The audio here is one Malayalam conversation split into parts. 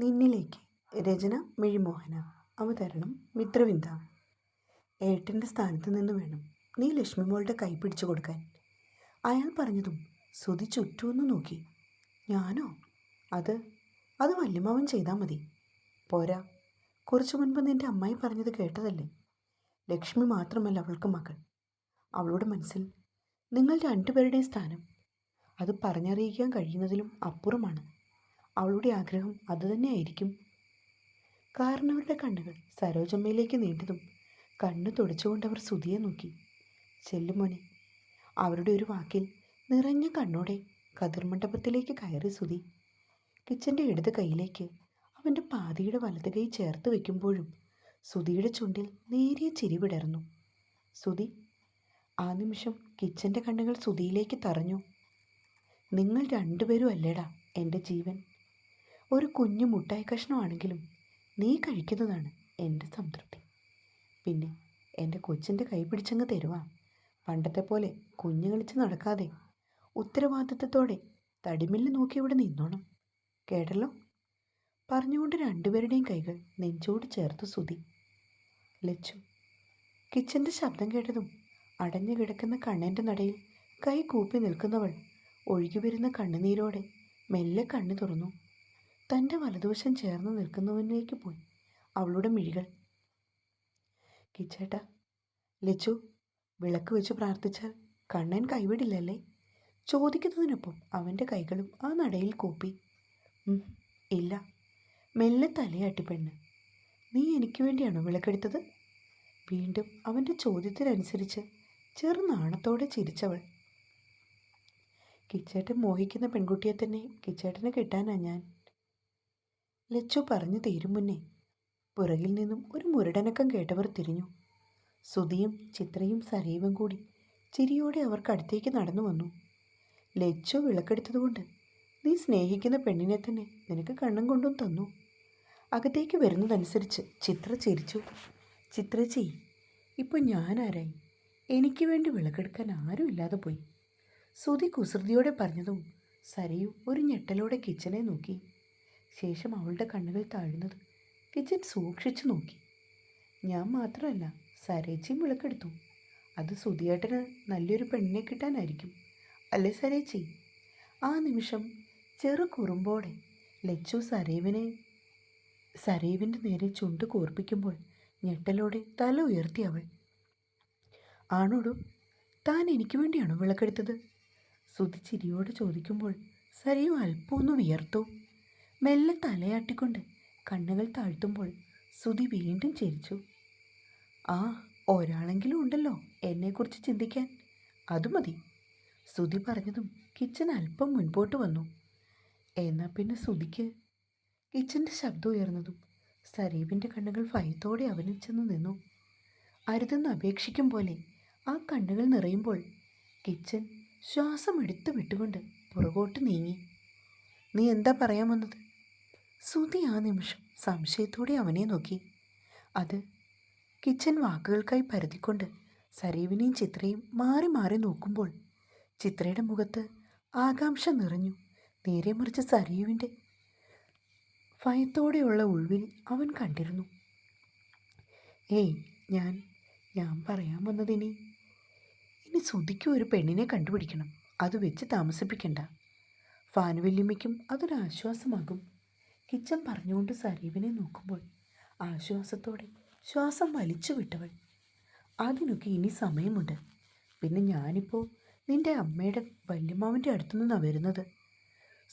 നിന്നിലേക്ക്. രചന മിഴിമോഹന. അവതരണം മിത്രവിന്ദ. ഏട്ടന്റെ സ്ഥാനത്ത് നിന്ന് വേണം. നീ ലക്ഷ്മി മോളുടെ കൈ പിടിച്ചു കൊടുക്കാൻ. അയാൾ പറഞ്ഞതും ശ്രുതി ചുറ്റുമെന്ന് നോക്കി. ഞാനോ? അത് അത് വല്യമാവൻ ചെയ്താൽ മതി. പോരാ. കുറച്ചു മുൻപ് നിന്റെ അമ്മായി പറഞ്ഞത് കേട്ടതല്ലേ? ലക്ഷ്മി മാത്രമല്ല അവൾക്ക് മകൾ. അവളുടെ മനസ്സിൽ നിങ്ങൾ രണ്ടുപേരുടെയും സ്ഥാനം. അത് പറഞ്ഞറിയിക്കാൻ കഴിയുന്നതിലും അപ്പുറമാണ്. അവളുടെ ആഗ്രഹം അതുതന്നെയായിരിക്കും കാരണവരുടെ കണ്ണുകൾ സരോജമ്മയിലേക്ക് നീണ്ടതും കണ്ണു തുടച്ചുകൊണ്ട് അവർ സുധിയെ നോക്കി. ചെല്ലുമോനെ അവരുടെ ഒരു വാക്കിൽ നിറഞ്ഞ കണ്ണോടെ കതിർമണ്ഡപത്തിലേക്ക് കയറി സുധി. കിച്ചന്റെ ഇടത് കൈയിലേക്ക് അവന്റെ പാതിയുടെ വലത് കൈ ചേർത്ത് വയ്ക്കുമ്പോഴും സുധിയുടെ ചുണ്ടിൽ നേരിയ ചിരി വിടർന്നു. ആ നിമിഷം കിച്ചന്റെ കണ്ണുകൾ സുധിയിലേക്ക് തറഞ്ഞു. നിങ്ങൾ രണ്ടുപേരും അല്ലേടാ എന്റെ ജീവൻ? ഒരു കുഞ്ഞു മുട്ടായി കഷ്ണമാണെങ്കിലും നീ കഴിക്കുന്നതാണ് എന്റെ സംതൃപ്തി. പിന്നെ എന്റെ കൊച്ചിന്റെ കൈ പിടിച്ചങ്ങ് തരുവാ. പണ്ടത്തെ പോലെ കുഞ്ഞു കളിച്ച് നടക്കാതെ ഉത്തരവാദിത്തത്തോടെ തടിമില്ല് നോക്കി ഇവിടെ നിന്നോണം. കേട്ടല്ലോ? പറഞ്ഞുകൊണ്ട് രണ്ടുപേരുടെയും കൈകൾ നെഞ്ചോട് ചേർത്ത് സുതി. ലച്ചു കിച്ചന്റെ ശബ്ദം കേട്ടതും അടഞ്ഞു കിടക്കുന്ന കണ്ണന്റെ നടയിൽ കൈ കൂപ്പി നിൽക്കുന്നവൾ ഒഴുകി വരുന്ന കണ്ണുനീരോടെ മെല്ലെ കണ്ണു തുറന്നു. തന്റെ വലതുവശം ചേർന്ന് നിൽക്കുന്നവനിലേക്ക് പോയി. അവളുടെ മിഴികൾ. കിച്ചേട്ട ലച്ചു വിളക്ക് വെച്ച് പ്രാർത്ഥിച്ചാൽ കണ്ണൻ കൈവിടില്ലല്ലേ? ചോദിക്കുന്നതിനൊപ്പം അവന്റെ കൈകളും ആ നടയിൽ കൂപ്പി. ഇല്ല മെല്ലെ തലയാട്ടി പെണ്ണ്. നീ എനിക്ക് വേണ്ടിയാണോ വിളക്കെടുത്തത്? വീണ്ടും അവന്റെ ചോദ്യത്തിനനുസരിച്ച് ചെറുനാണത്തോടെ ചിരിച്ചവൾ. കിച്ചേട്ടൻ മോഹിക്കുന്ന പെൺകുട്ടിയെ തന്നെ കിച്ചേട്ടന് കിട്ടാനാ ഞാൻ. ലച്ചു പറഞ്ഞു തീരും മുന്നേ. പുറകിൽ നിന്നും ഒരു മുരടനക്കം കേട്ടവർ തിരിഞ്ഞു. സുധിയും ചിത്രയും സരീവും കൂടി ചിരിയോടെ അവർക്ക് അടുത്തേക്ക് നടന്നു വന്നു. ലച്ചു വിളക്കെടുത്തതുകൊണ്ട് നീ സ്നേഹിക്കുന്ന പെണ്ണിനെ തന്നെ നിനക്ക് കണ്ണും കൊണ്ടും തന്നു. അകത്തേക്ക് വരുന്നതനുസരിച്ച് ചിത്ര ചിരിച്ചു. ചിത്രച്ചി ഇപ്പോൾ ഞാനാരായി? എനിക്ക് വേണ്ടി വിളക്കെടുക്കാൻ ആരും ഇല്ലാതെ പോയി. സുധി കുസൃതിയോടെ പറഞ്ഞതും സരയു ഒരു ഞെട്ടലോടെ കിച്ചനെ നോക്കി. ശേഷം അവളുടെ കണ്ണുകൾ താഴ്ന്നത് കിച്ചൻ സൂക്ഷിച്ചു നോക്കി. ഞാൻ മാത്രമല്ല സരേച്ചിയും വിളക്കെടുത്തു. അത് സുധിയേട്ടന് നല്ലൊരു പെണ്ണിനെ കിട്ടാനായിരിക്കും. അല്ലേ സരേച്ചി? ആ നിമിഷം ചെറു കുറുമ്പോടെ ലച്ചു സരേവിനെ സരേവിന്റെ നേരെ ചുണ്ട് കൂർപ്പിക്കുമ്പോൾ ഞെട്ടലോടെ തല ഉയർത്തി അവൾ. ആണോടു? താൻ എനിക്ക് വേണ്ടിയാണോ വിളക്കെടുത്തത്? സുതി ചിരിയോട് ചോദിക്കുമ്പോൾ സരയു അല്പമൊന്ന് വിയർത്തു. മെല്ലെ തലയാട്ടിക്കൊണ്ട് കണ്ണുകൾ താഴ്ത്തുമ്പോൾ സുധി വീണ്ടും ചിരിച്ചു. ആ ഒരാളെങ്കിലും ഉണ്ടല്ലോ എന്നെക്കുറിച്ച് ചിന്തിക്കാൻ. അത് മതി. സുധി പറഞ്ഞതും കിച്ചൻ അല്പം മുൻപോട്ട് വന്നു. എന്നാൽ പിന്നെ സുധിക്ക് കിച്ചന്റെ ശബ്ദം ഉയർന്നതും സരീബിന്റെ കണ്ണുകൾ ഭയത്തോടെ അവനിൽ ചെന്ന് നിന്നു. അരുതെന്ന് അപേക്ഷിക്കും പോലെ ആ കണ്ണുകൾ നിറയുമ്പോൾ കിച്ചൻ ശ്വാസം എടുത്തു വിട്ടുകൊണ്ട് പുറകോട്ട് നീങ്ങി. നീ എന്താ പറയാൻ വന്നത്? സുധി ആ നിമിഷം സംശയത്തോടെ അവനെ നോക്കി. അത് കിച്ചൻ വാക്കുകൾക്കായി പരതിക്കൊണ്ട് സരീവിനെയും ചിത്രയും മാറി മാറി നോക്കുമ്പോൾ ചിത്രയുടെ മുഖത്ത് ആകാംക്ഷ നിറഞ്ഞു. നേരെ മറിച്ച് സരീവിന്റെ ഭയത്തോടെയുള്ള ഉൾവിൽ അവൻ കണ്ടിരുന്നു. ഏയ് ഞാൻ ഞാൻ പറയാൻ വന്നതിനി ഇനി സുധിക്ക് ഒരു പെണ്ണിനെ കണ്ടുപിടിക്കണം. അത് വെച്ച് താമസിപ്പിക്കണ്ട. ഫാനുവല്യമ്മയ്ക്കും അതൊരു ആശ്വാസമാകും കിച്ചൻ പറഞ്ഞുകൊണ്ട് സരീവിനെ നോക്കുമ്പോൾ ആശ്വാസത്തോടെ ശ്വാസം വലിച്ചു വിട്ടവൾ. അതിനൊക്കെ ഇനി സമയമുണ്ട്. പിന്നെ ഞാനിപ്പോൾ നിന്റെ അമ്മയുടെ വല്യമാവിന്റെ അടുത്തു നിന്നാണ് വരുന്നത്.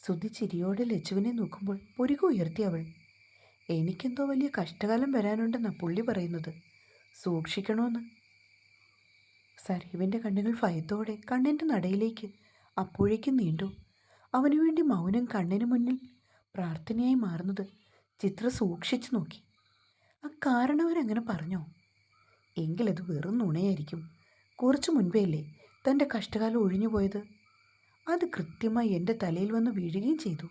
സുധി ചിരിയോടെ ലച്ചുവിനെ നോക്കുമ്പോൾ പുരിക ഉയർത്തി അവൾ. എനിക്കെന്തോ വലിയ കഷ്ടകാലം വരാനുണ്ടെന്നാണ് പുള്ളി പറയുന്നത്. സൂക്ഷിക്കണമെന്ന് സരീവിന്റെ കണ്ണുകൾ ഭയത്തോടെ കണ്ണിന്റെ നടയിലേക്ക് അപ്പോഴേക്കും നീണ്ടു. അവനു വേണ്ടി മൗനം കണ്ണിന് മുന്നിൽ പ്രാർത്ഥനയായി മാറുന്നത് ചിത്ര സൂക്ഷിച്ചു നോക്കി. ആ കാരണവരങ്ങനെ പറഞ്ഞോ? എങ്കിലത് വെറും നുണയായിരിക്കും. കുറച്ചു മുൻപേ അല്ലേ തന്റെ കഷ്ടകാലം ഒഴിഞ്ഞു പോയത്? അത് കൃത്യമായി എന്റെ തലയിൽ വന്ന് വീഴുകയും ചെയ്തു.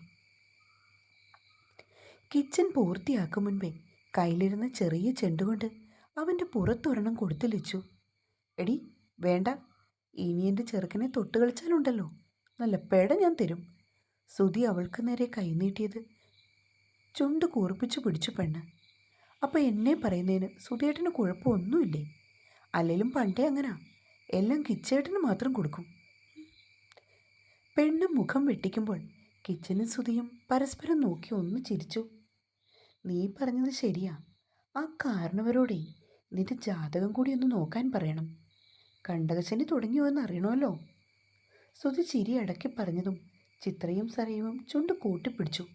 കിച്ചൻ പൂർത്തിയാക്കും മുൻപേ കയ്യിലിരുന്ന ചെറിയ ചെണ്ടുകൊണ്ട് അവന്റെ പുറത്തൊരെണ്ണം കൊടുത്തു ലച്ചു. എടി വേണ്ട. ഇനി എന്റെ ചെറുക്കനെ തൊട്ട് കളിച്ചാലുണ്ടല്ലോ. നല്ല പേട ഞാൻ തരും. സുധി അവൾക്ക് നേരെ കൈനീട്ടിയത്. ചുണ്ട് കൂർപ്പിച്ചു പിടിച്ചു പെണ്ണ്. അപ്പോൾ എന്നെ പറയുന്നതിന് സുധിയേട്ടന് കുഴപ്പമൊന്നുമില്ലേ? അല്ലെങ്കിലും പണ്ടേ അങ്ങനാ. എല്ലാം കിച്ചേട്ടന് മാത്രം കൊടുക്കും. പെണ്ണ് മുഖം വെട്ടിക്കുമ്പോൾ കിച്ചനും സുധിയും പരസ്പരം നോക്കി ഒന്ന് ചിരിച്ചു. നീ പറഞ്ഞത് ശരിയാ. ആ കാരണവരോടെ നിന്റെ ജാതകം കൂടി ഒന്ന് നോക്കാൻ പറയണം. കണ്ടകശനി തുടങ്ങിയോ എന്ന് അറിയണമല്ലോ സുധി ചിരി അടക്കി പറഞ്ഞതും ചിത്രയും സരയും ചുണ്ട് കൂട്ടിപ്പിടിച്ചു.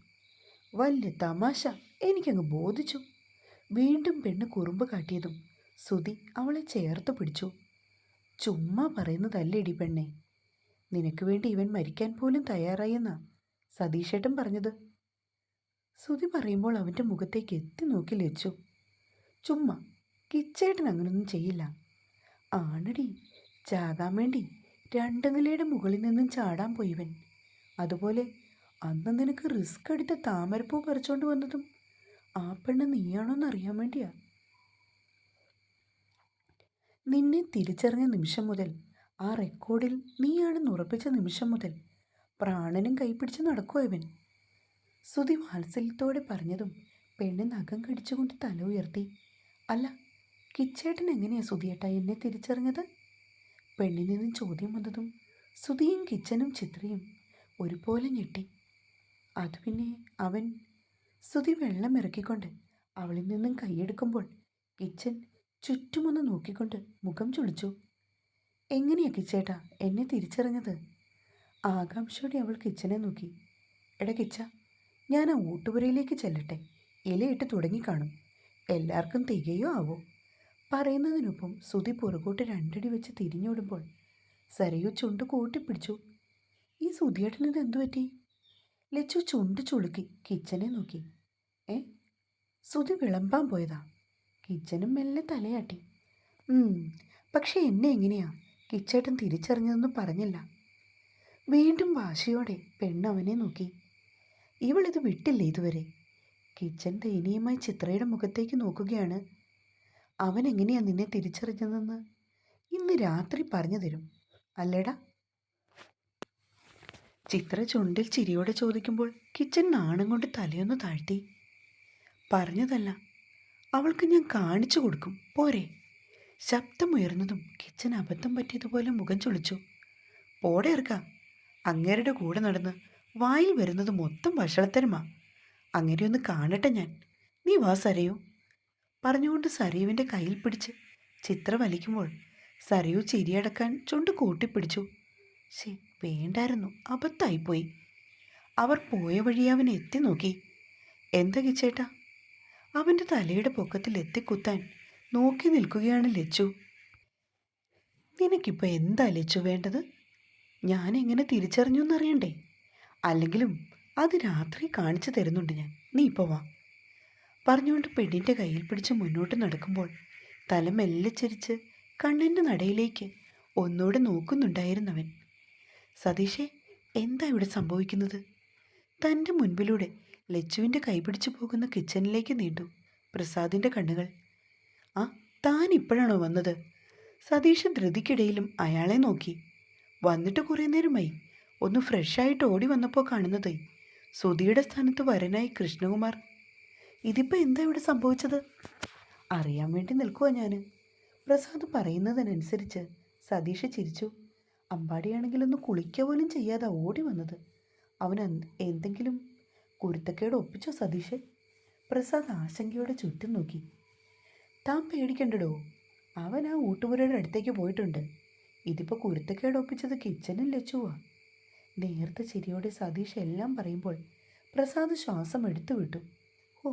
വലിയ തമാശ. എനിക്കങ്ങ് ബോധിച്ചു. വീണ്ടും പെണ്ണ് കുറുമ്പ് കാട്ടിയതും സുതി അവളെ ചേർത്ത് പിടിച്ചു. ചുമ്മാ പറയുന്നതല്ലേടി പെണ്ണെ. നിനക്ക് വേണ്ടി ഇവൻ മരിക്കാൻ പോലും തയ്യാറായെന്നാ സതീഷേട്ടൻ പറഞ്ഞത്. സുതി പറയുമ്പോൾ അവന്റെ മുഖത്തേക്ക് എത്തി നോക്കി ലച്ചു ചുമ്മാ കിച്ചേട്ടൻ അങ്ങനൊന്നും ചെയ്യില്ല. ആണടി ചാകാൻ വേണ്ടി രണ്ട് നിലയുടെ മുകളിൽ നിന്നും ചാടാൻ പോയിവൻ അതുപോലെ അന്ന് നിനക്ക് റിസ്ക് എടുത്ത് താമരപ്പൂ പറിച്ചോണ്ട് വന്നതും ആ പെണ്ണ് നീയാണോന്ന് അറിയാൻ വേണ്ടിയാ. നിന്നെ തിരിച്ചറിഞ്ഞ നിമിഷം മുതൽ ആ റെക്കോർഡിൽ നീയാണെന്ന് ഉറപ്പിച്ച നിമിഷം മുതൽ പ്രാണനും കൈപ്പിടിച്ച് നടക്കുമോ ഇവൻ. സുധി വാത്സല്യത്തോടെ പറഞ്ഞതും പെണ്ണ് നഖം കടിച്ചുകൊണ്ട് തല ഉയർത്തി അല്ല കിച്ചേട്ടൻ എങ്ങനെയാ സുധിയേട്ട എന്നെ തിരിച്ചറിഞ്ഞത്? പെണ്ണിൽ നിന്നും ചോദ്യം വന്നതും സുധിയും കിച്ചനും ചിത്രയും ഒരുപോലെ ഞെട്ടി. അത് പിന്നെ അവൻ സ്തുതി വെള്ളം ഇറക്കിക്കൊണ്ട് അവളിൽ നിന്നും കൈയെടുക്കുമ്പോൾ കിച്ചൻ ചുറ്റുമൊന്ന് നോക്കിക്കൊണ്ട് മുഖം ചുളിച്ചു. എങ്ങനെയാ കിച്ചേട്ടാ? എന്നെ തിരിച്ചറിഞ്ഞത്? ആകാംക്ഷയോടെ അവൾ കിച്ചനെ നോക്കി. എടാ കിച്ച ഞാൻ ആ ഊട്ടുപുരയിലേക്ക് ചെല്ലട്ടെ. ഇലയിട്ട് തുടങ്ങിക്കാണും എല്ലാവർക്കും തികയോ ആവോ? പറയുന്നതിനൊപ്പം സുതി പുറകോട്ട് രണ്ടടി വെച്ച് തിരിഞ്ഞോടുമ്പോൾ സരയു ചുണ്ട് കൂട്ടിപ്പിടിച്ചു. ഈ സുധിയേട്ടനിത് എന്തു പറ്റി? ലച്ചു ചുണ്ട് ചുളുക്കി കിച്ചനെ നോക്കി. ഏ? സുധി വിളമ്പാൻ പോയതാ. കിച്ചനും മെല്ലെ തലയാട്ടി. പക്ഷെ എന്നെ എങ്ങനെയാ? കിച്ചേട്ടൻ തിരിച്ചറിഞ്ഞതെന്ന് പറഞ്ഞില്ല. വീണ്ടും വാശിയോടെ പെണ്ണവനെ നോക്കി. ഇവളിത് വിട്ടില്ല ഇതുവരെ? കിച്ചൻ ദയനീയമായി ചിത്രയുടെ മുഖത്തേക്ക് നോക്കുകയാണ്. അവൻ എങ്ങനെയാ നിന്നെ തിരിച്ചറിഞ്ഞതെന്ന്? ഇന്ന് രാത്രി പറഞ്ഞു തരും. അല്ലേടാ? ചിത്ര ചുണ്ടിൽ ചിരിയോടെ ചോദിക്കുമ്പോൾ കിച്ചൻ നാണം കൊണ്ട് തലയൊന്ന് താഴ്ത്തി. പറഞ്ഞതല്ല അവൾക്ക് ഞാൻ കാണിച്ചു കൊടുക്കും പോരെ. ശബ്ദമുയർന്നതും കിച്ചൻ അബദ്ധം പറ്റിയതുപോലെ മുഖം ചുളിച്ചു. പോടെ ഇറക്ക അങ്ങേരുടെ കൂടെ നടന്ന് വായിൽ വരുന്നത് മൊത്തം വഷളത്തരമാ. അങ്ങനെ ഒന്ന് കാണട്ടെ ഞാൻ. നീ വാ സരയു. പറഞ്ഞുകൊണ്ട് സരയുവിന്റെ കയ്യിൽ പിടിച്ച് ചിത്ര വലിക്കുമ്പോൾ സരയു ചിരിയടക്കാൻ ചുണ്ട് കൂട്ടിപ്പിടിച്ചു. ശേ വേണ്ടായിരുന്നു. അബദ്ധമായിപ്പോയി. അവർ പോയ വഴി അവൻ എത്തി നോക്കി. എന്താ കിച്ചേട്ടാ? അവന്റെ തലയുടെ പൊക്കത്തിൽ എത്തിക്കുത്താൻ നോക്കി നിൽക്കുകയാണ് ലച്ചു. നിനക്കിപ്പോൾ എന്താ ലച്ചു വേണ്ടത്? ഞാൻ എങ്ങനെ തിരിച്ചറിഞ്ഞു എന്നറിയണ്ടേ? അല്ലെങ്കിലും അത് രാത്രി കാണിച്ചു തരുന്നുണ്ട് ഞാൻ. നീ ഇപ്പോൾ വാ. പറഞ്ഞുകൊണ്ട് പെണ്ണിന്റെ കയ്യിൽ പിടിച്ച് മുന്നോട്ട് നടക്കുമ്പോൾ തല മെല്ലെ ചിരിച്ച് കണ്ണിന്റെ നടയിലേക്ക് ഒന്നൂടെ നോക്കുന്നുണ്ടായിരുന്നവൻ. സതീഷേ എന്താ ഇവിടെ സംഭവിക്കുന്നത്? തന്റെ മുൻപിലൂടെ ലച്ചുവിന്റെ കൈപിടിച്ചു പോകുന്ന കിച്ചണിലേക്ക് നീണ്ടു പ്രസാദിന്റെ കണ്ണുകൾ. ആ താൻ ഇപ്പോഴാണോ വന്നത്? സതീഷ് ധൃതിക്കിടയിലും അയാളെ നോക്കി. വന്നിട്ട് കുറേ നേരമായി. ഒന്ന് ഫ്രഷായിട്ട് ഓടി വന്നപ്പോൾ കാണുന്നത് സുധിയുടെ സ്ഥാനത്ത് വരനായി കൃഷ്ണകുമാർ. ഇതിപ്പോൾ എന്താ ഇവിടെ സംഭവിച്ചത്? അറിയാൻ വേണ്ടി നിൽക്കുക ഞാൻ പ്രസാദ് പറയുന്നതിനനുസരിച്ച് സതീഷ് ചിരിച്ചു. അമ്പാടിയാണെങ്കിലൊന്ന് കുളിക്കുക പോലും ചെയ്യാതെ ഓടി വന്നത്. അവൻ എന്ത്- എന്തെങ്കിലും കുരുത്തക്കേട് ഒപ്പിച്ചോ സതീഷ് പ്രസാദ് ആശങ്കയോടെ ചുറ്റും നോക്കി. താൻ പേടിക്കണ്ടടോ. അവൻ ആ ഊട്ടുപുരയുടെ അടുത്തേക്ക് പോയിട്ടുണ്ട്. ഇതിപ്പോൾ കുരുത്തക്കേട് ഒപ്പിച്ചത് കിച്ചണിൽ ലച്ചുവാ നേരത്തെ ചിരിയോടെ സതീഷ് എല്ലാം പറയുമ്പോൾ പ്രസാദ് ശ്വാസം എടുത്തു വിട്ടു. ഓ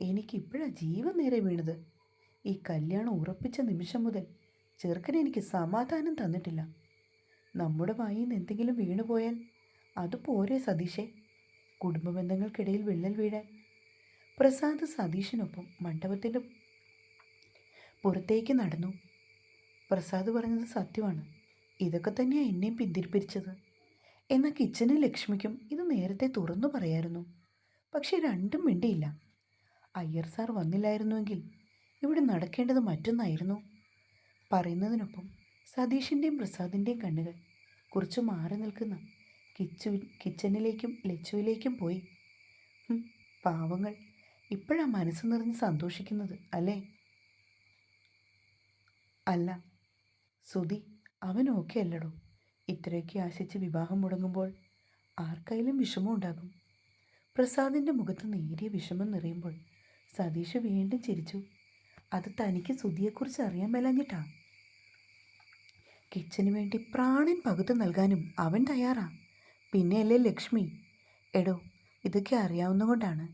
എനിക്കിപ്പോഴാ ജീവൻ നേരെ വീണത്. ഈ കല്യാണം ഉറപ്പിച്ച നിമിഷം മുതൽ ചെറുക്കനെ എനിക്ക് സമാധാനം തന്നിട്ടില്ല. നമ്മുടെ വായിൽ നിന്ന് എന്തെങ്കിലും വീണുപോയാൽ അത് പോരെ സതീഷേ കുടുംബ ബന്ധങ്ങൾക്കിടയിൽ വിള്ളൽ വീഴാൻ. പ്രസാദ് സതീഷിനൊപ്പം മണ്ഡപത്തിന്റെ പുറത്തേക്ക് നടന്നു. പ്രസാദ് പറഞ്ഞത് സത്യമാണ്. ഇതൊക്കെ തന്നെയാണ് എന്നെയും പിന്തിരിപ്പിച്ചത്. എന്നാൽ കിച്ചനും ലക്ഷ്മിക്കും ഇത് നേരത്തെ തുറന്നു പറയായിരുന്നു. പക്ഷേ രണ്ടും മിണ്ടിയില്ല. അയ്യർ സാർ വന്നില്ലായിരുന്നുവെങ്കിൽ ഇവിടെ നടക്കേണ്ടത് മറ്റൊന്നായിരുന്നു. പറയുന്നതിനൊപ്പം സതീഷിന്റെയും പ്രസാദിന്റെയും കണ്ണുകൾ കുറച്ച് മാറി നിൽക്കുന്ന. കിച്ചു കിച്ചണിലേക്കും ലച്ചുവിലേക്കും പോയി. പാവങ്ങൾ. ഇപ്പോഴാ മനസ്സ് നിറഞ്ഞ് സന്തോഷിക്കുന്നത് അല്ലേ? അല്ല. സുധി അവൻ ഓക്കെ അല്ലടോ. ഇത്രയൊക്കെ ആശിച്ച് വിവാഹം മുടങ്ങുമ്പോൾ ആർക്കായാലും വിഷമം ഉണ്ടാകും. പ്രസാദിന്റെ മുഖത്ത് നേരിയ വിഷമം നിറയുമ്പോൾ സതീഷ് വീണ്ടും ചിരിച്ചു. അത് തനിക്ക് സുധിയെക്കുറിച്ച് അറിയാൻ മേലാഞ്ഞിട്ടാ? കിച്ചന് വേണ്ടി പ്രാണൻ പകുത്തു നൽകാനും അവൻ തയ്യാറാ. പിന്നെയല്ലേ ലക്ഷ്മി? എടോ ഇതൊക്കെ അറിയാവുന്നതുകൊണ്ടാണ്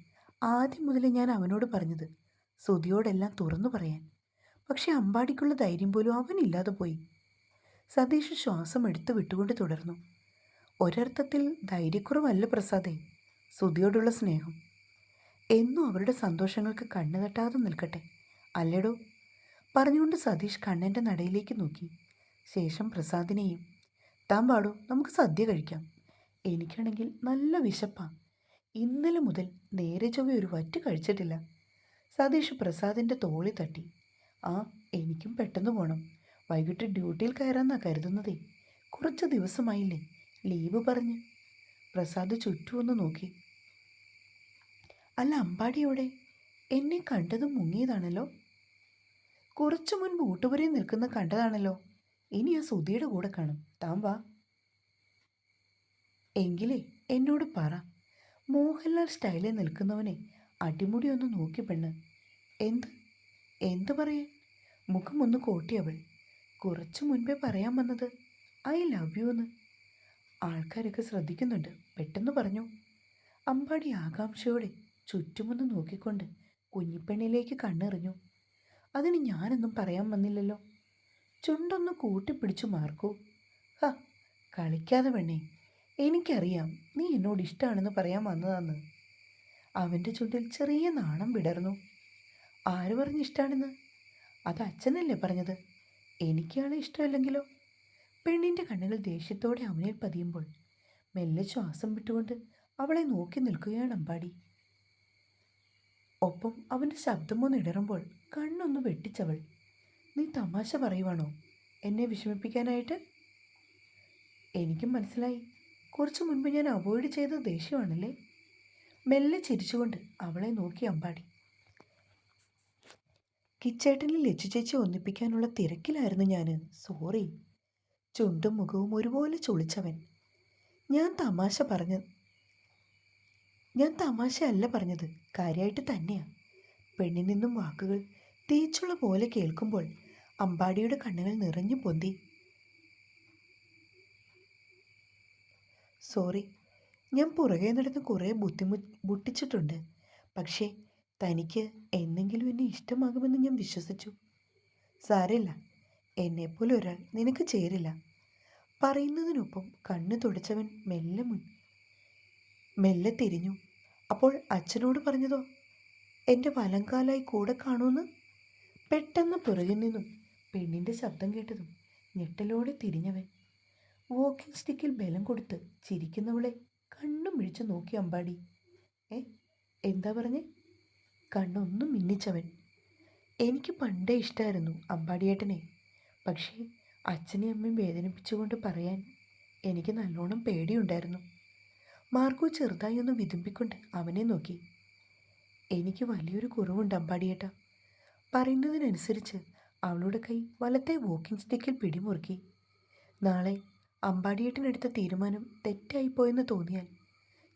ആദ്യം മുതൽ ഞാൻ അവനോട് പറഞ്ഞത് സുധിയോടെല്ലാം തുറന്നു പറയാൻ. പക്ഷെ അമ്പാടിക്കുള്ള ധൈര്യം പോലും അവനില്ലാതെ പോയി. സതീഷ് ശ്വാസം എടുത്തു വിട്ടുകൊണ്ട് തുടർന്നു. ഒരർത്ഥത്തിൽ ധൈര്യക്കുറവല്ല പ്രസാദേ സുധിയോടുള്ള സ്നേഹം. എന്നും അവരുടെ സന്തോഷങ്ങൾക്ക് കണ്ണു തട്ടാതെ നിൽക്കട്ടെ അല്ലടോ? പറഞ്ഞുകൊണ്ട് സതീഷ് കണ്ണന്റെ നടയിലേക്ക് നോക്കി. ശേഷം പ്രസാദിനെയും താൻ പാടൂ നമുക്ക് സദ്യ കഴിക്കാം. എനിക്കാണെങ്കിൽ നല്ല വിശപ്പാണ് ഇന്നലെ മുതൽ നേരെ ചൊവ്വ ഒരു വറ്റ് കഴിച്ചിട്ടില്ല. സതീഷ് പ്രസാദിന്റെ തോളി തട്ടി. ആ എനിക്കും പെട്ടെന്ന് പോകണം വൈകിട്ട് ഡ്യൂട്ടിയിൽ കയറാന്നാ കരുതുന്നതേ. കുറച്ച് ദിവസമായില്ലേ ലീവ് പറഞ്ഞ്. പ്രസാദ് ചുറ്റുമൊന്ന് നോക്കി. അല്ല അമ്പാടിയോടെ? എന്നെ കണ്ടതും മുങ്ങിയതാണല്ലോ. കുറച്ചു മുൻപ് ഊട്ടുപുരയിൽ നിൽക്കുന്ന കണ്ടതാണല്ലോ. ഇനി ആ സുധിയുടെ കൂടെ കാണും. താൻ വാ. എങ്കിലേ എന്നോട് പറ. മോഹൻലാൽ സ്റ്റൈലിൽ നിൽക്കുന്നവനെ അടിമുടി ഒന്ന് നോക്കി പെണ്ണ്. എന്ത്? എന്ത് പറയേ മുഖം ഒന്ന് കോട്ടിയവൾ കുറച്ചു മുൻപേ പറയാൻ വന്നത് ഐ ലവ് യു എന്ന്. ആൾക്കാരൊക്കെ ശ്രദ്ധിക്കുന്നുണ്ട്. പെട്ടെന്ന് പറഞ്ഞു. അമ്പാടി ആകാംക്ഷയോടെ ചുറ്റുമൊന്ന് നോക്കിക്കൊണ്ട് കുഞ്ഞിപ്പെണ്ണിലേക്ക് കണ്ണെറിഞ്ഞു. അതിന് ഞാനൊന്നും പറയാൻ വന്നില്ലല്ലോ. ചുണ്ടൊന്ന് കൂട്ടിപ്പിടിച്ചു മാർക്കൂ. ഹ കളിക്കാതെ പെണ്ണേ എനിക്കറിയാം നീ എന്നോട് ഇഷ്ടമാണെന്ന് പറയാൻ വന്നതാന്ന്. അവന്റെ ചുണ്ടിൽ ചെറിയ നാണം വിടർന്നു ആര് പറഞ്ഞ് ഇഷ്ടമാണെന്ന് അത് അച്ഛനല്ലേ പറഞ്ഞത്? എനിക്കാണ് ഇഷ്ടമല്ലെങ്കിലോ? പെണ്ണിന്റെ കണ്ണുകൾ ദേഷ്യത്തോടെ അവനിൽ പതിയുമ്പോൾ മെല്ലെ ശ്വാസം വിട്ടുകൊണ്ട് അവളെ നോക്കി നിൽക്കുകയാണ് അമ്പാടി. ഒപ്പം അവന്റെ ശബ്ദമൊന്ന് ഇടറുമ്പോൾ കണ്ണൊന്ന് വെട്ടിച്ചവൾ നീ തമാശ പറയുവാണോ? എന്നെ വിഷമിപ്പിക്കാനായിട്ട്? എനിക്കും മനസ്സിലായി. കുറച്ചു മുൻപ് ഞാൻ അവോയ്ഡ് ചെയ്ത ദേഷ്യമാണല്ലേ? മെല്ലെ ചിരിച്ചുകൊണ്ട് അവളെ നോക്കി അമ്പാടി. കിച്ചേട്ടനിൽ ലച്ചുചേച്ചി ഒന്നിപ്പിക്കാനുള്ള തിരക്കിലായിരുന്നു ഞാൻ സോറി. ചുണ്ടും മുഖവും ഒരുപോലെ ചൊളിച്ചവൻ. ഞാൻ തമാശ പറഞ്ഞ ഞാൻ തമാശയല്ല പറഞ്ഞത്. കാര്യമായിട്ട് തന്നെയാ. പെണ്ണിൽ നിന്നും വാക്കുകൾ തേച്ചുള്ള പോലെ കേൾക്കുമ്പോൾ അമ്പാടിയുടെ കണ്ണുകൾ നിറഞ്ഞു പൊന്തി. സോറി ഞാൻ പുറകെ നടന്ന് കുറേ ബുദ്ധിമുട്ടിച്ചിട്ടുണ്ട് പക്ഷേ തനിക്ക് എന്നെങ്കിലും എന്നെ ഇഷ്ടമാകുമെന്ന് ഞാൻ വിശ്വസിച്ചു. സാരമില്ല എന്നെപ്പോലെ ഒരാൾ നിനക്ക് ചേരില്ല. പറയുന്നതിനൊപ്പം കണ്ണു തുടച്ചവൻ മെല്ലെ മുൻ മെല്ലെ തിരിഞ്ഞു. അപ്പോൾ അച്ഛനോട് പറഞ്ഞതോ? എന്റെ വലങ്കാലായി കൂടെ കാണുമെന്ന്? പെട്ടെന്ന് പുറകിൽ നിന്നും പെണ്ണിന്റെ ശബ്ദം കേട്ടതും ഞെട്ടലോടെ തിരിഞ്ഞവൻ. വോക്കിംഗ് സ്റ്റിക്കിൽ ബലം കൊടുത്ത് ചിരിക്കുന്നവളെ കണ്ണും മിഴിച്ചു നോക്കി അമ്പാടി. ഏ എന്താ പറഞ്ഞേ? കണ്ണൊന്നും മിന്നിച്ചവൻ. എനിക്ക് പണ്ടേ ഇഷ്ടമായിരുന്നു അമ്പാടിയേട്ടനെ. പക്ഷേ അച്ഛനെയും അമ്മയും വേദനിപ്പിച്ചുകൊണ്ട് പറയാൻ എനിക്ക് നല്ലോണം പേടിയുണ്ടായിരുന്നു. മാർഗോ ചെറുതായി ഒന്ന് വിതുമ്പിക്കൊണ്ട് അവനെ നോക്കി. എനിക്ക് വലിയൊരു കുറവുണ്ട് അമ്പാടിയേട്ട. പറയുന്നതിനനുസരിച്ച് അവളുടെ കൈ വലത്തെ വോക്കിംഗ് സ്റ്റിക്കിൽ പിടിമുറുക്കി. നാളെ അമ്പാടിയേട്ടനെടുത്ത തീരുമാനം തെറ്റായിപ്പോയെന്ന് തോന്നിയാൽ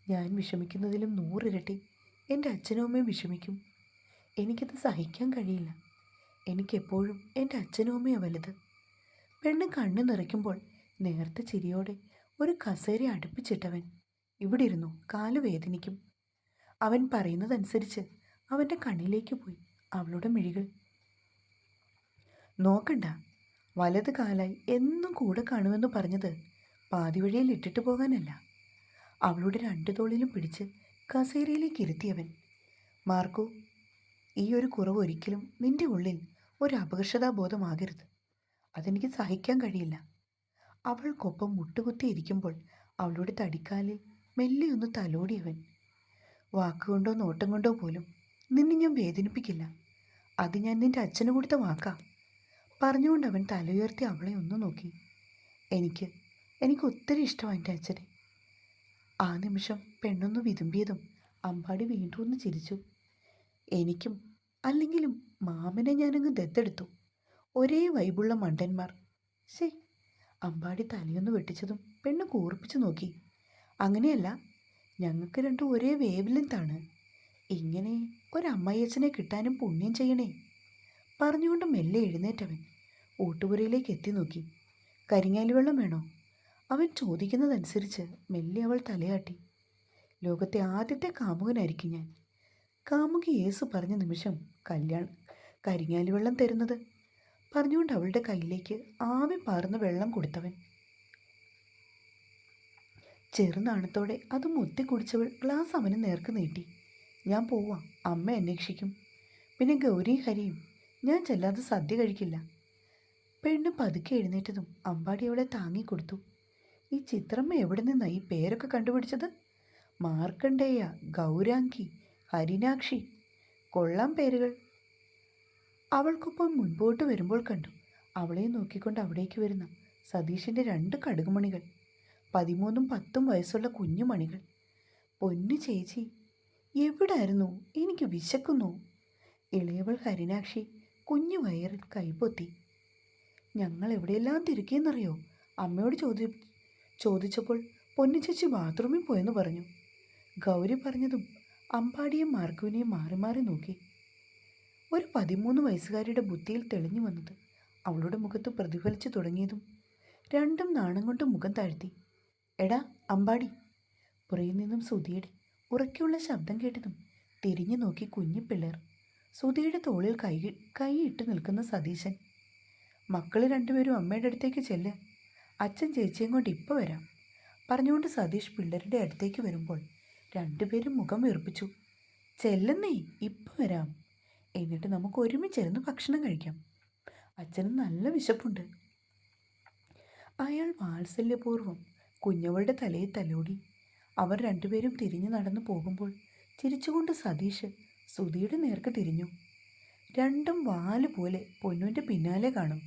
ഞാൻ വിഷമിക്കുന്നതിലും നൂറിരട്ടി എന്റെ അച്ഛനും അമ്മയും വിഷമിക്കും. എനിക്കത് സഹിക്കാൻ കഴിയില്ല. എനിക്കെപ്പോഴും എന്റെ അച്ഛനും അമ്മയും വലുത്. പെണ്ണ് കണ്ണു നിറയ്ക്കുമ്പോൾ നേർത്ത ചിരിയോടെ ഒരു കസേര അടുപ്പിച്ചിട്ടവൻ ഇവിടെ ഇരുന്നു കാൽ വേദനിക്കും. അവൻ പറയുന്നതനുസരിച്ച് അവന്റെ കണ്ണിലേക്ക് പോയി അവളുടെ മിഴികൾ നോക്കണ്ട. വലത് കാലായി എന്നും കൂടെ കാണുമെന്ന് പറഞ്ഞത് പാതി വഴിയിൽ ഇട്ടിട്ട് പോകാനല്ല. അവളുടെ രണ്ടു തോളിലും പിടിച്ച് കസേരയിലേക്ക് ഇരുത്തിയവൻ. മാർക്കോ ഈ ഒരു കുറവ് ഒരിക്കലും നിന്റെ ഉള്ളിൽ ഒരു അപകർഷതാബോധമാകരുത്. അതെനിക്ക് സഹിക്കാൻ കഴിയില്ല. അവൾക്കൊപ്പം മുട്ടുകുത്തി ഇരിക്കുമ്പോൾ അവളുടെ തടിക്കാലിൽ മെല്ലെ ഒന്ന് തലോടിയവൻ. വാക്കുകൊണ്ടോ നോട്ടം കൊണ്ടോ പോലും നിന്നെ ഞാൻ വേദനിപ്പിക്കില്ല. അത് ഞാൻ നിന്റെ അച്ഛന് കൊടുത്ത വാക്കാ. പറഞ്ഞുകൊണ്ട് അവൻ തലയുയർത്തി അവളെ ഒന്ന് നോക്കി. എനിക്ക് എനിക്ക് ഒത്തിരി ഇഷ്ടമാണ് എന്റെ അച്ഛനെ. ആ നിമിഷം പെണ്ണൊന്ന് വിതുമ്പിയതും അമ്പാടി വീണ്ടും ഒന്ന് ചിരിച്ചു. എനിക്കും അല്ലെങ്കിലും മാമനെ ഞാനങ്ങ് ദത്തെടുത്തു. ഒരേ വൈബുള്ള മണ്ടന്മാർ. ശേ അമ്പാടി തലയൊന്ന് വെട്ടിച്ചതും പെണ്ണ് കൂർപ്പിച്ചു നോക്കി. അങ്ങനെയല്ല ഞങ്ങൾക്ക് രണ്ടും ഒരേ വേവ് ലെങ്താണ് ഇങ്ങനെ ഒരമ്മയച്ചനെ കിട്ടാനും പുണ്യം ചെയ്യണേ. പറഞ്ഞുകൊണ്ട് മെല്ലെ എഴുന്നേറ്റവൻ ഓട്ടുപുരയിലേക്ക് എത്തി നോക്കി. കരിങ്ങാലി വെള്ളം വേണോ? അവൻ ചോദിക്കുന്നതനുസരിച്ച് മെല്ലെ അവൾ തലയാട്ടി. ലോകത്തെ ആദ്യത്തെ കാമുകനായിരിക്കും ഞാൻ. കാമുകി യേസു പറഞ്ഞ നിമിഷം കല്യാണം കരിങ്ങാലി വെള്ളം തരുന്നത്? പറഞ്ഞുകൊണ്ട് അവളുടെ കയ്യിലേക്ക് ആവി പാർന്ന വെള്ളം കൊടുത്തവൻ. ചെറുനാണത്തോടെ അത് മുത്തി കുടിച്ചവൾ ഗ്ലാസ് അവന് നേർക്ക് നീട്ടി. ഞാൻ പോവാം. അമ്മ അന്വേഷിക്കും പിന്നെ ഗൗരി ഹരിയും ഞാൻ ചെല്ലാതെ സദ്യ കഴിക്കില്ല. പെണ്ണ് പതുക്കെ എഴുന്നേറ്റതും അമ്പാടി അവളെ താങ്ങിക്കൊടുത്തു ഈ ചിത്രമ്മ എവിടെ നിന്നാണ് ഈ പേരൊക്കെ കണ്ടുപിടിച്ചത്? മാർക്കണ്ടേയ ഗൗരാങ്കി ഹരിനാക്ഷി കൊള്ളാം പേരുകൾ. അവൾക്കൊപ്പം മുൻപോട്ട് വരുമ്പോൾ കണ്ടു. അവളെ നോക്കിക്കൊണ്ട് അവിടേക്ക് വരുന്ന സതീഷിന്റെ രണ്ട് കടുകുമണികൾ പതിമൂന്നും പത്തും വയസ്സുള്ള കുഞ്ഞുമണികൾ. പൊന്നു ചേച്ചി എവിടായിരുന്നു? എനിക്ക് വിശക്കുന്നു. ഇളയവൾ ഹരിനാക്ഷി കുഞ്ഞു വയറിൽ കൈപൊത്തി. ഞങ്ങൾ എവിടെയെല്ലാം തിരിക്കുകയെന്നറിയോ അമ്മയോട് ചോദി ചോദിച്ചപ്പോൾ പൊന്നു ചേച്ചി ബാത്റൂമിൽ പോയെന്ന് പറഞ്ഞു. ഗൗരി പറഞ്ഞതും അമ്പാടിയും മാർക്കുവിനെയും മാറി മാറി നോക്കി. ഒരു പതിമൂന്ന് വയസ്സുകാരിയുടെ ബുദ്ധിയിൽ തെളിഞ്ഞു വന്നത് അവളുടെ മുഖത്ത് പ്രതിഫലിച്ചു തുടങ്ങിയതും രണ്ടും നാണം കൊണ്ട് മുഖം താഴ്ത്തി. എടാ അമ്പാടി പുറയിൽ നിന്നും സുധിയുടെ ഉറക്കെയുള്ള ശബ്ദം കേട്ടതും തിരിഞ്ഞു നോക്കി കുഞ്ഞു പിള്ളേർ. സുധിയുടെ തോളിൽ കൈ കൈയിട്ട് നിൽക്കുന്ന സതീശൻ. മക്കൾ രണ്ടുപേരും അമ്മയുടെ അടുത്തേക്ക് ചെല്ല്. അച്ഛൻ ചേച്ചിയും കൊണ്ട് ഇപ്പോൾ വരാം. പറഞ്ഞുകൊണ്ട് സതീഷ് പിള്ളേരുടെ അടുത്തേക്ക് വരുമ്പോൾ രണ്ടുപേരും മുഖം വീർപ്പിച്ചു. ചെല്ലുന്നേ ഇപ്പം വരാം. എന്നിട്ട് നമുക്ക് ഒരുമിച്ചിരുന്ന് ഭക്ഷണം കഴിക്കാം. അച്ഛന് നല്ല വിശപ്പുണ്ട്. അയാൾ വാത്സല്യപൂർവം കുഞ്ഞവളുടെ തലയിൽ തലോടി. അവർ രണ്ടുപേരും തിരിഞ്ഞു നടന്നു പോകുമ്പോൾ ചിരിച്ചുകൊണ്ട് സതീഷ് സുധിയുടെ നേർക്ക് തിരിഞ്ഞു. രണ്ടും വാൽ പോലെ പൊന്നുവിന്റെ പിന്നാലെ കാണും.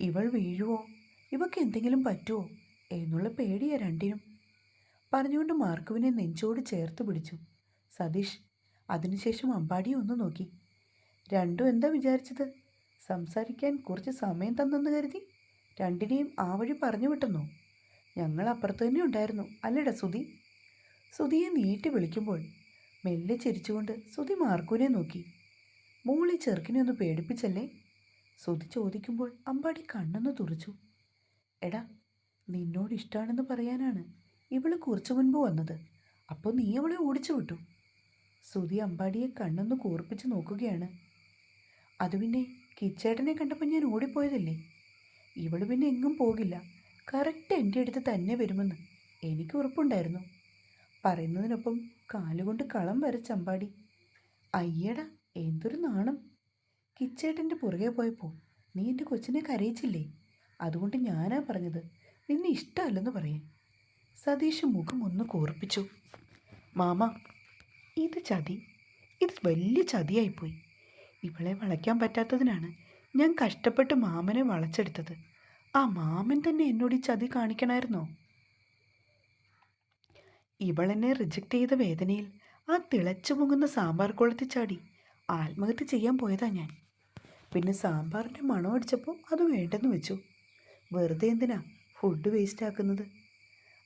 ഇവൾ വീഴുവോ? ഇവക്ക് എന്തെങ്കിലും പറ്റുമോ എന്നുള്ള പേടിയാ രണ്ടിനും. പറഞ്ഞുകൊണ്ട് മാർക്കുവിനെ നെഞ്ചോട് ചേർത്ത് പിടിച്ചു. സതീഷ് അതിനുശേഷം അമ്പാടിയെ ഒന്ന് നോക്കി. രണ്ടും എന്താ വിചാരിച്ചത്? സംസാരിക്കാൻ കുറച്ച് സമയം തന്നെന്ന് കരുതി രണ്ടിനെയും ആ വഴി പറഞ്ഞു വിട്ടെന്നോ? ഞങ്ങൾ അപ്പുറത്ത് തന്നെ ഉണ്ടായിരുന്നു. അല്ലേടാ സുധി. സുധിയെ നീട്ടി വിളിക്കുമ്പോൾ മെല്ലെ ചിരിച്ചുകൊണ്ട് സുധി മാർക്കുവിനെ നോക്കി. മോളി ചെറുക്കിനെ ഒന്ന് പേടിപ്പിച്ചല്ലേ? സുധി ചോദിക്കുമ്പോൾ അമ്പാടി കണ്ണൊന്ന് തുറച്ചു. എടാ നിന്നോട് ഇഷ്ടമാണെന്ന് പറയാനാണ് ഇവൾ കുറച്ചു മുൻപ് വന്നത്. അപ്പോൾ നീ അവളെ ഓടിച്ചു വിട്ടു. സുധി അമ്പാടിയെ കണ്ണൊന്ന് കൂർപ്പിച്ച് നോക്കുകയാണ്. അത് പിന്നെ കിച്ചേട്ടനെ കണ്ടപ്പോൾ ഞാൻ ഓടിപ്പോയതല്ലേ? ഇവൾ പിന്നെ എങ്ങും പോകില്ല. കറക്റ്റ് എന്റെ അടുത്ത് തന്നെ വരുമെന്ന് എനിക്ക് ഉറപ്പുണ്ടായിരുന്നു. പറയുന്നതിനൊപ്പം കാലുകൊണ്ട് കളം വരെ ചമ്പാടി. അയ്യടാ എന്തൊരു നാണം. കിച്ചേട്ടന്റെ പുറകെ പോയപ്പോൾ നീ എന്റെ കൊച്ചിനെ കരയിച്ചില്ലേ? അതുകൊണ്ട് ഞാനാ പറഞ്ഞത് നിന്നെ ഇഷ്ടമല്ലെന്ന് പറയാൻ. സതീഷ് മുഖം ഒന്ന് കൂർപ്പിച്ചു. മാമ ഇത് ചതി. ഇത് വലിയ ചതിയായിപ്പോയി. ഇവളെ വളയ്ക്കാൻ പറ്റാത്തതിനാണ് ഞാൻ കഷ്ടപ്പെട്ട് മാമനെ വളച്ചെടുത്തത്. ആ മാമൻ തന്നെ എന്നോട് ഈ ചതി കാണിക്കണമായിരുന്നോ ഇവളെന്നെ റിജക്റ്റ് ചെയ്ത വേദനയിൽ ആ തിളച്ചു മുങ്ങുന്ന സാമ്പാർ കുളത്തിൽ ചാടി. ആത്മഹത്യ ചെയ്യാൻ പോയതാ ഞാൻ. പിന്നെ സാമ്പാറിന്റെ മണം അടിച്ചപ്പോൾ അത് വേണ്ടെന്ന് വെച്ചു. വെറുതെ എന്തിനാ ഫുഡ് വേസ്റ്റ് ആക്കുന്നത്?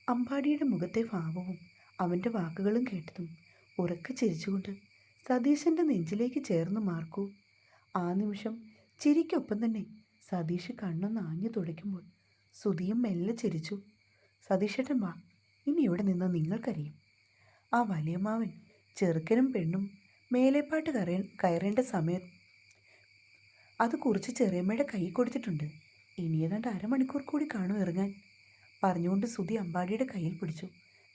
അമ്പാടിയുടെ മുഖത്തെ ഭാവവും അവന്റെ വാക്കുകളും കേട്ടതും ഉറക്കെ ചിരിച്ചുകൊണ്ട് സതീശന്റെ നെഞ്ചിലേക്ക് ചേർന്ന് മാർക്കു. ആ നിമിഷം ചിരിക്കൊപ്പം തന്നെ സതീഷ് കണ്ണു ആഞ്ഞു തുടയ്ക്കുമ്പോൾ സുധിയും മെല്ലെ ചിരിച്ചു. സതീഷേട്ടൻ വാ. ഇനി ഇവിടെ നിന്ന് നിങ്ങൾക്കറിയും. ആ വലിയമാവൻ ചെറുക്കനും പെണ്ണും മേലേപ്പാട്ട് കയറേ കയറേണ്ട സമയം അത് കുറിച്ച് ചെറിയമ്മയുടെ കൈ കൊടുത്തിട്ടുണ്ട്. ഇനി ഏതാണ്ട് അരമണിക്കൂർ കൂടി കാണും ഇറങ്ങാൻ. പറഞ്ഞുകൊണ്ട് സുധി അമ്പാടിയുടെ കയ്യിൽ പിടിച്ചു.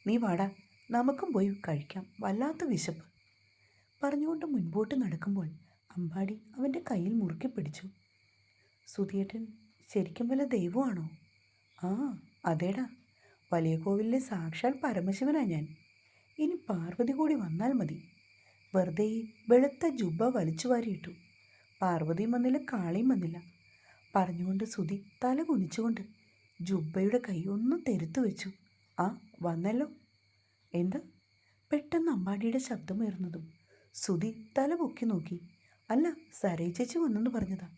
നീ വാടാ നമുക്കും പോയി കഴിക്കാം. വല്ലാത്ത വിശപ്പ്. പറഞ്ഞുകൊണ്ട് മുൻപോട്ട് നടക്കുമ്പോൾ അമ്പാടി അവന്റെ കയ്യിൽ മുറുക്കി പിടിച്ചു. സുധിയേട്ടൻ ശരിക്കും വല്ല ദൈവമാണോ? ആ അതേടാ. വലിയ കോവിലിലെ സാക്ഷാൽ പരമശിവനാ ഞാൻ. ഇനി പാർവതി കൂടി വന്നാൽ മതി. വെറുതെ വെളുത്ത ജുബ വലിച്ചു വാരിയിട്ടു. പാർവതിയും വന്നില്ല കാളിയും വന്നില്ല. പറഞ്ഞുകൊണ്ട് സുതി തല കുനിച്ചുകൊണ്ട് ജുബയുടെ കൈ ഒന്ന് തെരുത്തു വെച്ചു. ആ വന്നല്ലോ. എന്താ? പെട്ടെന്ന് അമ്പാടിയുടെ ശബ്ദമുയർന്നതും സുതി തല പൊക്കി നോക്കി. അല്ല സരേ ചേച്ചി വന്നെന്ന് പറഞ്ഞതാ.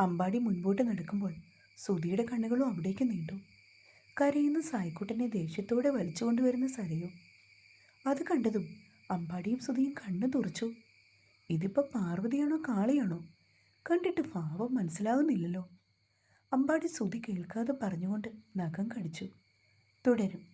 അമ്പാടി മുൻപോട്ട് നടക്കുമ്പോൾ സുധിയുടെ കണ്ണുകളും അവിടേക്ക് നീണ്ടു. കരയുന്ന സായിക്കുട്ടനെ ദേഷ്യത്തോടെ വലിച്ചുകൊണ്ടുവരുന്ന സരയോ. അത് കണ്ടതും അമ്പാടിയും സുധിയും കണ്ണു തുറച്ചു. ഇതിപ്പോ പാർവതിയാണോ കാളിയാണോ? കണ്ടിട്ട് ഭാവം മനസ്സിലാകുന്നില്ലല്ലോ അമ്പാടി സുധി കേൾക്കാതെ പറഞ്ഞുകൊണ്ട് നഖം കടിച്ചു. തുടരും.